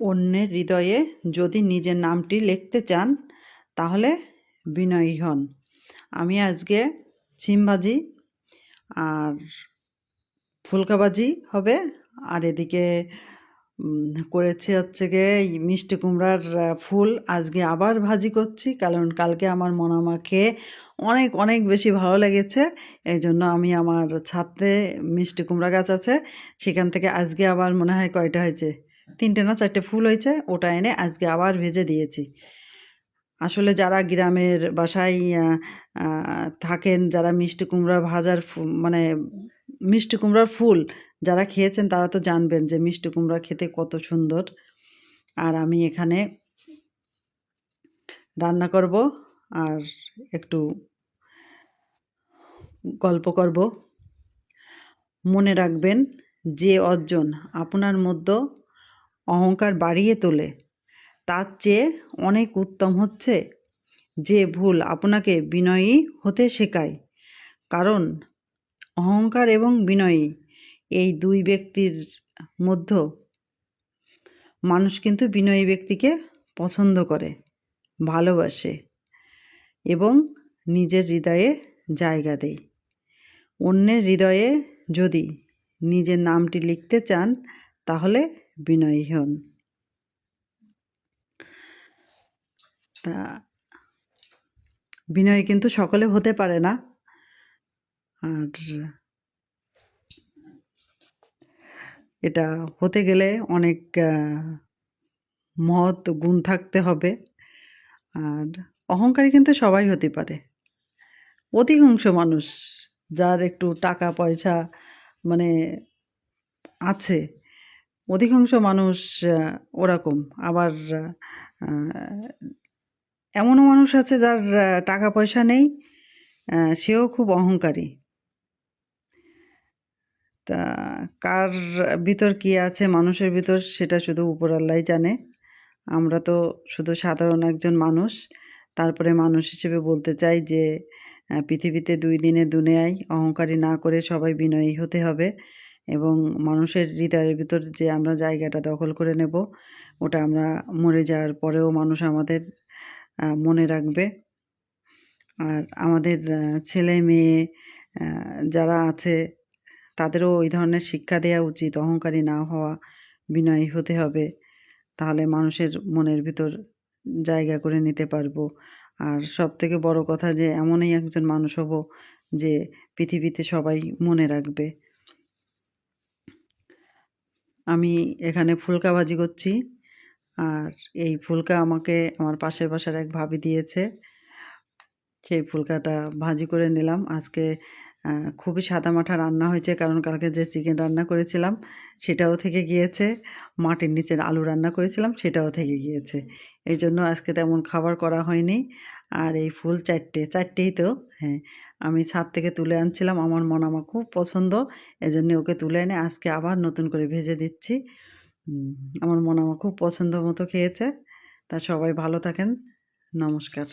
অন্যের হৃদয়ে যদি নিজের নামটি লিখতে চান, তাহলে বিনয়ী হন। আমি আজকে সিম ভাজি আর ফুলকা ভাজি হবে, আর এদিকে করেছি হচ্ছে গিয়ে মিষ্টি কুমড়ার ফুল। আজকে আবার ভাজি করছি, কারণ কালকে আমার মনামা খেয়ে অনেক অনেক বেশি ভালো লেগেছে। এই জন্য আমি আমার ছাদে মিষ্টি কুমড়া গাছ আছে, সেখান থেকে আজকে আবার মনে হয় কয়টা হয়েছে? তিনটে না চারটে ফুল হয়েছে, ওটা এনে আজকে আবার ভেজে দিয়েছি। আসলে যারা গ্রামের বাসায় থাকেন, যারা মিষ্টি কুমড়া ভাজার মানে মিষ্টি কুমড়ার ফুল যারা খেয়েছেন, তারা তো জানবেন যে মিষ্টি কুমড়া খেতে কত সুন্দর। আর আমি এখানে রান্না করব আর একটু গল্প করব। মনে রাখবেন যে অর্জন আপনার মধ্যে অহংকার বাড়িয়ে তোলে। তার চেয়ে অনেক উত্তম হচ্ছে যে ভুল আপনাকে বিনয়ী হতে শেখায়। কারণ অহংকার এবং বিনয়ী এই দুই ব্যক্তির মধ্যে মানুষ কিন্তু বিনয়ী ব্যক্তিকে পছন্দ করে, ভালোবাসে এবং নিজের হৃদয়ে জায়গা দেয়। অন্যের হৃদয়ে যদি নিজের নামটি লিখতে চান তাহলে বিনয়ী হন। তা, বিনয় কিন্তু সকলে হতে পারে না। আর এটা হতে গেলে অনেক মহৎ গুণ থাকতে হবে। আর অহংকারী কিন্তু সবাই হতে পারে। অধিকাংশ মানুষ যার একটু টাকা পয়সা মানে আছে অধিকাংশ মানুষ ওরকম। আবার এমনও মানুষ আছে যার টাকা পয়সা নেই সেও খুব অহংকারী। তা কার ভিতর কি আছে মানুষের ভিতর, সেটা শুধু উপরাল্লাই জানে। আমরা তো শুধু সাধারণ একজন মানুষ। তারপরে মানুষ হিসেবে বলতে চাই যে পৃথিবীতে দুই দিনে দুনিয়ায় অহংকারী না করে সবাই বিনয়ী হতে হবে। এবং মানুষের হৃদয়ের ভিতর যে আমরা জায়গাটা দখল করে নেব, ওটা আমরা মরে যাওয়ার পরেও মানুষ আমাদের মনে রাখবে। আর আমাদের ছেলে মেয়ে যারা আছে, তাদেরও ওই ধরনের শিক্ষা দেওয়া উচিত। অহংকারী না হওয়া বিনয়ী হতে হবে। তাহলে মানুষের মনের ভিতর জায়গা করে নিতে পারব। আর সব থেকে বড় কথা যে, এমনই একজন মানুষ হব যে, পৃথিবীতে সবাই মনে রাখবে। আমি এখানে ফুলকা ভাজি করছি। আর এই ফুলকা আমাকে আমার পাশের বাসার এক ভাবি দিয়েছে। সেই ফুলকাটা ভাজি করে নিলাম। আজকে খুবই সাদামাঠা রান্না হয়েছে, কারণ কালকে যে চিকেন রান্না করেছিলাম সেটাও থেকে গিয়েছে। মাটির নিচের আলু রান্না করেছিলাম, সেটাও থেকে গিয়েছে। এই জন্য আজকে তেমন খাবার করা হয়নি। আর এই ফুল চারটে, চারটেই তো হ্যাঁ। আমি ছাদ থেকে তুলে আনছিলাম, আমার মন আমার খুব পছন্দ, এজন্য ওকে তুলে এনে আজকে আবার নতুন করে ভেজে দিচ্ছি। আমার মন আমার খুব পছন্দ মতো খেয়েছে। তা সবাই ভালো থাকেন। নমস্কার।